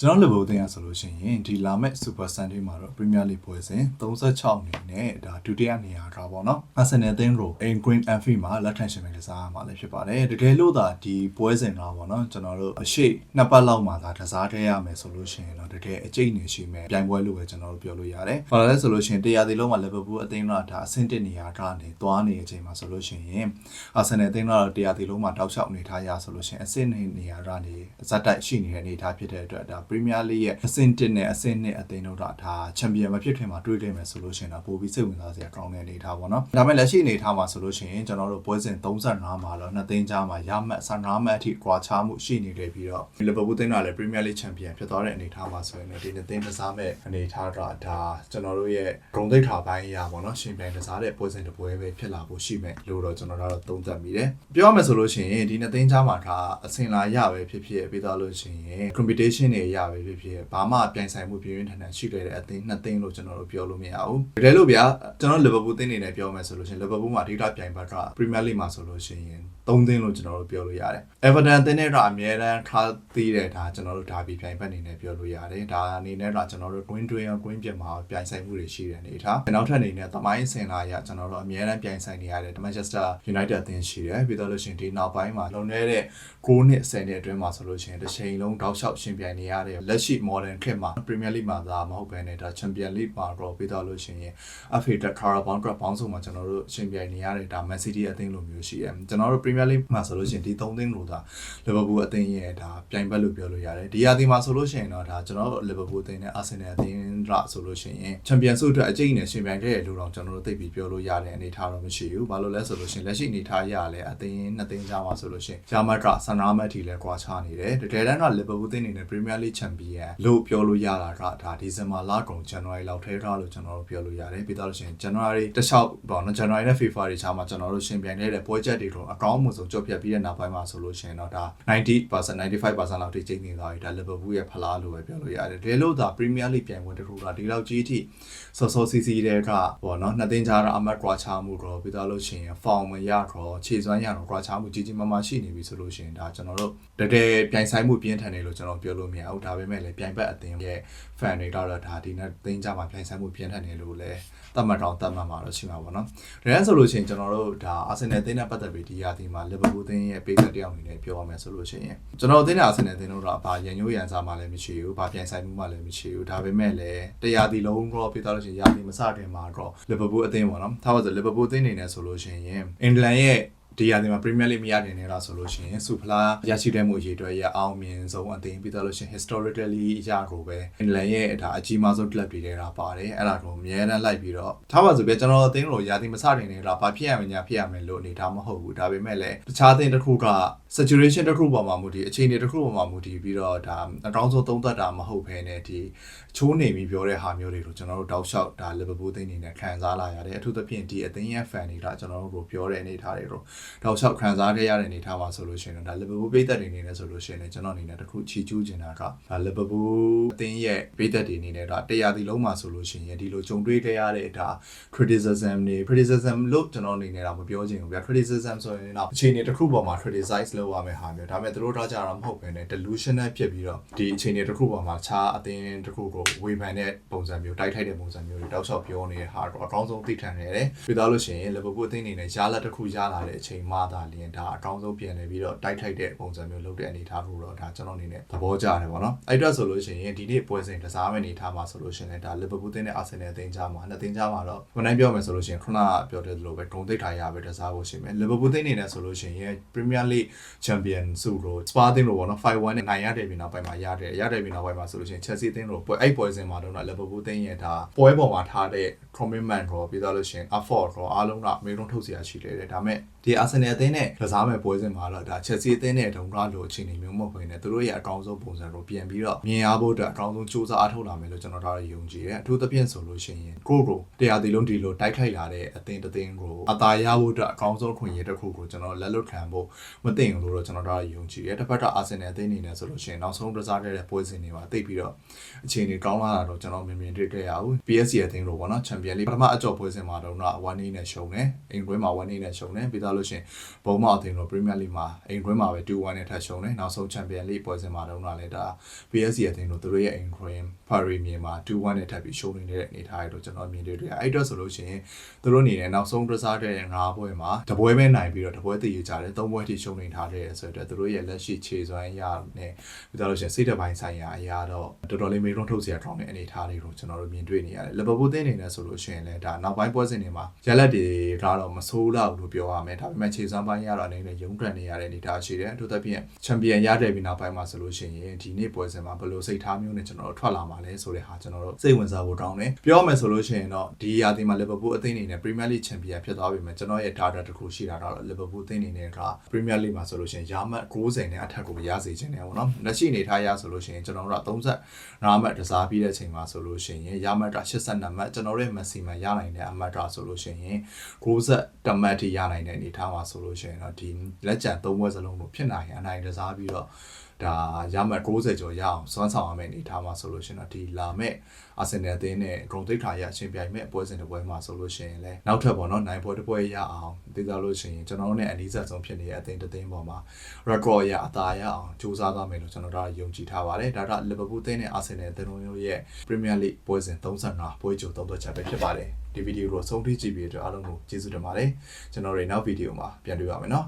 ကျွန်တော်လဘိုတင်ရဆိုလို့ရှိရင်ဒီလာမဲ့ Super Sunday မှာတော့ Premier League ပွဲစဉ်36အနေနဲ့ဒါဒုတိယနေရာထားပါတော့။ Arsenal အသင်းကို In Green Anfield မှာလက်ထပ်ရှင်ပဲကစားရမှာလည်းဖြစ်ပါတယ်။တကယ်လို့သာဒီပွဲစဉ်တော့ပေါ့နော်ကျွန်တော်တို့အရှိနှစ်ပတ်လောက်မှသာကစားခဲ့ရမယ်ဆိုလို့ရှိရင်တော့တကယ်အကျိတ်နေရှိမယ်ပြိုင်ပွဲလို့ပဲကျွန်တော်တို့ပြောလို့ရတယ်။ဘာလို့လဲဆိုလို့ရှိရင်တရားဒီလုံးမှာ Liverpool အသင်းကဒါအဆင့်1နေရာကနေသွားနေတဲ့အချိန်မှာဆိုလို့ရှိရင် Arsenal အသင်းကတော့တရားဒီလုံးမှာတောက်လျှောက်နေထားရဆိုလို့ရှိရင်အဆင့်2နေရာကနေဇက်တိုက်ရှိနေတဲ့အနေအထားဖြစ်တဲ့အတွက်ဒါ Premier League ရဲ့အဆင့်1နဲ့အဆင့်2အသင်းတို့တော့ဒါချန်ပီယံမဖြစ်ခင်မှာတွေ့ခဲ့မယ်ဆိုလို့ရှိရင်တော့ပိုပြီးစိတ်ဝင်စားစရာကောင်းတဲ့အနေအထားပေါ့နော်ဒါပေမဲ့လက်ရှိအနေအထားမှာဆိုလို့ရှိရင်ကျွန်တော်တို့ပွဲစဉ်35မှာတော့နှစ်သိန်းကြားမှာရမှတ်15မှတ်အထိကွာခြားမှုရှိနေခဲ့ပြီးတော့လီဗာပူးသင်းကလည်း Premier League Champion ဖြစ်သွားတဲ့အနေအထားမှာဆိုရင်လည်းဒီနှစ်သိန်းကစားမဲ့အနေအထားတော့ဒါကျွန်တော်တို့ရဲ့ဂုဏ်သိက္ခာပိုင်းအရာပေါ့နော်ရှင်ပြိုင်ကစားတဲ့ပွဲစဉ်တစ်ပွဲပဲဖြစ်လာဖို့ရှိမယ်လို့တော့ကျွန်တော်တို့သုံးသပ်မိတယ်ပြောရမယ်ဆိုလို့ရှိရင်ဒီနှစ်သိန်းကြားမှာဒါအဆင်လာရပဲဖြစ်ဖြစ်ပြီးတော့လို့ရှိရင် competition တွေရပဲဖြစ်ဖြစ်ဘာမှပြိုင်ဆိုင်မှုပြင်းပြင်းထန်ထန်ရှိခဲ့တဲ့အသင်းနှစ်သိန်းလို့ကျွန်တော်တို့ပြောလို့မရဘူးတကယ်လို့ဗျာကျွန်တော်လီဗာပူးသင်းနေနဲ့ပြောမယ်ဆိုလို့ရှိရင်လီဗာပူးမှာဒိတာပြိုင်ဘက်က Premier League မှာဆိုလို့ရှိရင်3သင်းလို့ကျွန်တော်တို့ပြောလို့ရတယ် Everton အသင်းနဲ့တော့အများတန်းခါသေးတယ်ဒါကျွန်တော်တို့ဒါပြီးပြိုင်ဘက်အနေနဲ့ပြောလို့ရတယ်ဒါအနေနဲ့တော့ကျွန်တော်တို့ Green Twin ရော Green ပြင်မှာပြိုင်ဆိုင်မှုတွေရှိတဲ့အနေထားနောက်ထပ်အနေနဲ့သမိုင်းစင်လာရကျွန်တော်တို့အများတန်းပြိုင်ဆိုင်နေရတဲ့ Manchester United အသင်းရှိတယ်ပြီးတော့လို့ရှိရင်ဒီနောက်ပိုင်းမှာလုံနေတဲ့9နှစ်10နှစ်အတွင်းမှာဆိုလို့ရှိရင်တစ်ချိန်လုံးတောက်လျှောက်ရှင်ပြိုင်နေရတဲ့လက်ရှိ modern ခေတ်မှာ Premier League မှာသာမဟုတ်ဘဲနဲ့ဒါ Champion League မှာတော့ပြီးတော့လို့ရှိရင် FA Carabao Cup ပေါင်းစုံမှာကျွန်တော်တို့ရှင်ပြိုင်နေရတဲ့ဒါ Man City အသင်းလိုမျိုးရှိတယ်ကျွန်တော်တို့ Premier League မှာဆိုလို့ရှိရင်ဒီ3သင်းလို့ဒါ Liverpool အသင်းရဲ့ဒါပြိုင်ဘက်လို့ပြောလို့ရတယ်ဒီရာသီမှာဆိုလို့ရှိရင်တော့ဒါကျွန်တော်တို့ Liverpool အသင်းနဲ့ Arsenal အသင်းရဆိုလို့ရှိရင် Champion ဆုအတွက်အကျိတ်နဲ့ရှင်ပြိုင်ခဲ့ရလို့တော့ကျွန်တော်တို့သိပြီးပြောလို့ရတဲ့အနေအထားတော့မရှိဘူးဘာလို့လဲဆိုလို့ရှိရင်လက်ရှိအနေအထားရလဲအသင်းနှစ်သင်းကြားမှာဆိုလို့ရှိရင်ဂျာမတ်ကဆန္ဒမတ်တီလဲကွာခြားနေတယ်တကယ်တမ်းတော့ Liverpool အသင်းအနေနဲ့ Premier League Champion လို့ပြောလို့ရတာကဒါဒီဇင်ဘာလကုန် January လောက်ထဲထားလို့ကျွန်တော်တို့ပြောလို့ရတယ်ပြီးတော့လို့ရှိရင် January တစ်လျှောက်ပေါ့နော် January နဲ့ February ခြားမှာကျွန်တော်တို့ရှင်ပြိုင်နေတဲ့ပွဲချက်တွေတော့အကောင်းမှုဆုံးကြော့ဖြတ်ပြီးတဲ့နောက်ပိုင်းမှာဆိုလို့ရှိရင်တော့ဒါ90% 95%လောက်ထိကျိန်းနေသွားပြီဒါ Liverpool ရဲ့ဖလားလို့ပဲပြောလို့ရတယ်ဒါလို့ဒါ Premier League ပြိုင်ပွဲတစ်ခုကဒီလောက်ကြီးအထိစောစောစီစီတဲ့ကပေါ့နော်နှစ်သိန်းကြားတော့အမတ်ကွာချမှုတော့ပြီးတော့လို့ရှိရင် form မရတော့ခြေစွမ်းရတော့ကွာချမှုကြီးကြီးမားမားရှိနေပြီဆိုလို့ရှိရင်ဒါကျွန်တော်တို့တကယ်ပြိုင်ဆိုင်မှုပြင်းထန်တယ်လို့ကျွန်တော်ပြောလို့မရဘူးဒါပေမဲ့လည်းပြိုင်ဘက်အသင်းရဲ့ fan တွေတော့ဒါဒီနဲ့သိန်းကြားမှာပြိုင်ဆိုင်မှုပြင်းထန်တယ်လို့လည်းသတ်မှတ်တော့သတ်မှတ်မှာတော့ရှိမှာပေါ့နော်။ဒါဆိုလို့ရှိရင်ကျွန်တော်တို့ဒါ Arsenal အသင်းနဲ့ပတ်သက်ပြီးဒီရာသီမှာ Liverpool အသင်းရဲ့ပေးကတ်တယောက်အနေနဲ့ပြောရမယ်ဆိုလို့ရှိရင်ကျွန်တော်အသင်းနဲ့ Arsenal အသင်းတို့တော့ဘာရန်ညိုးရန်စားမှလည်းမရှိဘူး။ဘာပြိုင်ဆိုင်မှုမှလည်းမရှိဘူး။ဒါပေမဲ့လည်းတရားဒီလုံးတော့ပြီးတော့လို့ရှိရင်ရာသီမစခင်မှာတော့ Liverpool အသင်းပေါ့နော်။ထားပါဆို Liverpool အသင်းအနေနဲ့ဆိုလို့ရှိရင် England ရဲ့ ဒီရာသီမှာ Premier League မရနိုင်နေတာဆိုလို့ရှိရင်စူဖလာရရှိတဲ့မှုအရေးအတွက်ရအောင်မြင်ဆုံးအသင်းပြီးတော့လို့ရှိရင် historically အရာကိုပဲ England ရဲ့ဒါအကြီးမားဆုံး club တွေထဲတာပါတယ်အဲ့ဒါကိုအများနဲ့လိုက်ပြီးတော့ထားပါဆိုပြကျွန်တော်အသင်းကိုရာသီမစတင်နေတာဘာဖြစ်ရမညာဖြစ်ရမယ်လို့အနေထားမဟုတ်ဘူးဒါပေမဲ့လည်းတခြားအသင်းတစ်ခုက saturation တစ်ခုပေါ်မှာမူတည်အခြေအနေတစ်ခုပေါ်မှာမူတည်ပြီးတော့ဒါအကောင်းဆုံးသုံးသပ်တာမဟုတ်ဘဲနဲ့ဒီချိုးနေပြီးပြောတဲ့ဟာမျိုးတွေကိုကျွန်တော်တို့တောက်လျှောက်ဒါ Liverpool အသင်းအနေနဲ့ခံစားလာရတယ်အထူးသဖြင့်ဒီအသင်းရဲ့ fan တွေကကျွန်တော်တို့ကိုပြောတဲ့အနေထားတွေကိုတောက်လျှောက်ခံစားခဲ့ရတဲ့အနေထားပါဆိုလို့ရှိရင်ဒါ Liverpool ပြည်သက်တွေအနေနဲ့ဆိုလို့ရှိရင်ကျွန်တော်အနေနဲ့တခုချီကျူးနေတာကဒါ Liverpool အသင်းရဲ့ပြည်သက်တွေအနေနဲ့ဒါတရားဒီလုံးမှာဆိုလို့ရှိရင်ဒီလိုကြုံတွေ့ခဲ့ရတဲ့ဒါ criticism တွေ criticism လို့ကျွန်တော်အနေနဲ့တော့မပြောချင်ဘူးဗျာ criticism ဆိုရင်တော့အခြေအနေတစ်ခုပေါ်မှာ criticize လုပ်ရမယ့်ဟာမျိုးဒါပေမဲ့သူတို့တော့ကြတော့မဟုတ်ဘဲနဲ့ delusional ဖြစ်ပြီးတော့ဒီအခြေအနေတစ်ခုပေါ်မှာခြားအသင်းတစ်ခုကိုဝေဖန်တဲ့ပုံစံမျိုးတိုက်ထိုက်တဲ့ပုံစံမျိုးတွေတောက်လျှောက်ပြောနေတဲ့ဟာတော့အကောင်းဆုံးသိထန်နေတယ်ပြီးတော့လို့ရှိရင် Liverpool အသင်းအနေနဲ့ရလက်တစ်ခုရလာတဲ့အချိန်မှသာလျှင်ဒါအကောင်းဆုံးပြန်လည်ပြီးတော့တိုက်ထိုက်တဲ့ပုံစံမျိုးလုပ်တဲ့အနေအထားကိုတော့ဒါကျွန်တော်အနေနဲ့သဘောကျတယ်ပေါ့နော်အဲ့အတွက်ဆိုလို့ရှိရင်ဒီနေ့ပွဲစဉ်ကစားမယ့်အနေအထားမှာဆိုလို့ရှိရင်ဒါ Liverpool အသင်းနဲ့ Arsenal အသင်းကြားမှာနှစ်သင်းကြားမှာတော့ဝန်တိုင်းပြောမယ်ဆိုလို့ရှိရင်ခုနကပြောတဲ့လိုပဲဂုံသိက္ခာရပဲကစားဖို့ရှိမယ် Liverpool အသင်းအနေနဲ့ဆိုလို့ရှိရင် Premier League Champion ဆုကို Spa အသင်းလိုပေါ့နော်5-1နဲ့နိုင်ရတယ်ပြီးနောက်ပိုင်းမှာရတယ်ရတယ်ပြီးနောက်ပိုင်းမှာဆိုလို့ရှိရင် Chelsea အသင်းလိုပွဲအဲ့ပွဲစဉ်မှာတော့ Liverpool အသင်းရဲ့ဒါပွဲပေါ်မှာထားတဲ့ commitment တော့ပြီးတော့လို့ရှိရင် effort တော့အားလုံးကအမေလုံးထုတ်เสียရှိတယ်ဒါပေမဲ့ဒီ Arsenal အသင်းနဲ့ကစားမဲ့ပွဲစဉ်မှာတော့ဒါ Chelsea အသင်းနဲ့ဒုံကလိုအခြေအနေမျိုးမဟုတ်ဘဲနဲ့သူတို့ရဲ့အကောင်းဆုံးပုံစံကိုပြန်ပြီးတော့မြင်ရဖို့အတွက်အကောင်းဆုံးစူးစမ်းအားထုတ်လာမယ်လို့ကျွန်တော်တို့ယုံကြည်တယ်အထူးသဖြင့်ဆိုလို့ရှိရင်ကိုကိုတရားဒီလုံးဒီလိုတိုက်ခိုက်လာတဲ့အသင်းတစ်သင်းကိုအသာရဖို့အတွက်အကောင်းဆုံးခွင့်ရတစ်ခုကိုကျွန်တော်လက်လွတ်ခံဖို့မသိ ဘူးလို့တော့ကျွန်တော်တို့ကယုံကြည်တယ်တစ်ဖက်ကအာဆင်နယ်အသင်းအနေနဲ့ဆိုလို့ရှိရင်နောက်ဆုံးကစားခဲ့တဲ့ပွဲစဉ်တွေမှာတိတ်ပြီးတော့အခြေအနေကောင်းလာတာတော့ကျွန်တော်မြင်မြင်တွေ့ခဲ့ရဘူး PSG အသင်းလို့ပေါ့နော်ချန်ပီယံလိပထမအကြော့ပွဲစဉ်မှာတော့က1-2နဲ့ရှုံးတယ်အင်္ဂွင်းမှာ1-2နဲ့ရှုံးတယ်ပြီးသားလို့ရှိရင်ဘုံမောက်အသင်းလို့ပရီးမီယာလိမှာအင်္ဂွင်းမှာပဲ2-1နဲ့ထပ်ရှုံးတယ်နောက်ဆုံးချန်ပီယံလိပွဲစဉ်မှာတော့ကလည်းဒါ PSG အသင်းလို့သူတို့ရဲ့အင်္ဂွင်းဖာရီမြေမှာ2-1နဲ့ထပ်ပြီးရှုံးနေတဲ့အနေအထားတွေတော့ကျွန်တော်မြင်တွေ့တွေ့အဲ့တော့ဆိုလို့ရှိရင်သူတို့အနေနဲ့နောက်ဆုံးကစားခဲ့တဲ့၅ပွဲမှာတပွဲပဲနိုင်ပြီးတော့တပွဲတည်ရကြတယ်၃ပွဲထိရှုံးနေထားတယ်ဆိုတော့သူတို့ရဲ့လက်ရှိခြေစွမ်းရနဲ့ပြီးတော့လို့ရှိရင်စိတ်တပိုင်းဆိုင်ရာအရာတော့တော်တော်လေးမေးခွန်းထုတ်စရာကောင်းတဲ့အနေအထားတွေကိုကျွန်တော်တို့မြင်တွေ့နေရတယ်လီဗာပူးတင်းအနေနဲ့ဆိုလို့ရှိရင်လည်းဒါနောက်ပိုင်းပွဲစဉ်တွေမှာရလက်တွေကတော့မဆိုးတော့ဘူးလို့ပြောရမယ်ဒါပေမဲ့ခြေစွမ်းပိုင်းရတော့အနေနဲ့ရုံးထွက်နေရတဲ့အနေအထားရှိတယ်အထူးသဖြင့်ချန်ပီယံရတဲ့ပြီးနောက်ပိုင်းမှာဆိုလို့ရှိရင်ဒီနေ့ပွဲစဉ်မှာဘယ်လိုစိတ်ထားမျိုးနဲ့ကျွန်တော်တို့ထွက်လာမှာလဲဆိုတဲ့ဟာကျွန်တော်တို့စိတ်ဝင်စားဖို့တောင်းတယ်ပြောမယ်ဆိုလို့ရှိရင်တော့ဒီရာသီမှာလီဗာပူးအသင်းအနေနဲ့ပရီးမီယာလိချန်ပီယံဖြစ်သွားပြီမယ်ကျွန်တော်ရဲ့ data တစ်ခုရှိတာတော့လီဗာပူးအသင်းအနေနဲ့ကပရီးမီယာလိမှာဆိုလို့ရှိရင်ရာမှတ်90နဲ့အထက်ကိုရစေခြင်းတယ်ပေါ့နော်လက်ရှိအနေထားရဆိုလို့ရှိရင်ကျွန်တော်တို့က35မှတ်တစားပြီးတဲ့အချိန်မှာဆိုလို့ရှိရင်ရာမှတ်က82မှတ်ကျွန်တော်တို့ရဲ့ maximum ရနိုင်တဲ့အမှတ်ကဆိုလို့ရှိရင်90တမှတ်ထိရနိုင်တဲ့အနေထားမှာဆိုလို့ရှိရင်တော့ဒီလက်ကျန်3ဘွဲစလုံးကိုဖြစ်နိုင်ရင်အနိုင်တစားပြီးတော့ ဒါရမှတ်60ကျော်ရအောင်စွမ်းဆောင်ရမယ့်အနေထားမှာဆိုလို့ရှိရင်တော့ဒီလာမဲ့အာဆင်နယ်အသင်းနဲ့ဂရုံတိတ်ခါရအချင်းပြိုင်မဲ့ပွဲစဉ်တစ်ပွဲမှာဆိုလို့ရှိရင်လည်းနောက်ထပ်ပေါ့နော်နိုင်ပွဲတစ်ပွဲရအောင်သိကြလို့ရှိရင်ကျွန်တော်တို့နဲ့အနည်းဆက်ဆုံးဖြစ်နေတဲ့အသင်းတစ်သင်းပေါ်မှာ record ရအသာရအောင်စူးစမ်းသွားမယ်လို့ကျွန်တော်တို့ကယုံကြည်ထားပါတယ်ဒါကလီဗာပူးအသင်းနဲ့အာဆင်နယ်အသင်းတို့ရဲ့ Premier League ပွဲစဉ်35ပွဲကြိုသုံးသွက်ချက်ပဲဖြစ်ပါတယ်ဒီဗီဒီယိုကိုဆုံးထိကြည့်ပြီးတော့အားလုံးကိုကျေးဇူးတင်ပါတယ်ကျွန်တော်တို့နောက်ဗီဒီယိုမှာပြန်တွေ့ရမယ်နော်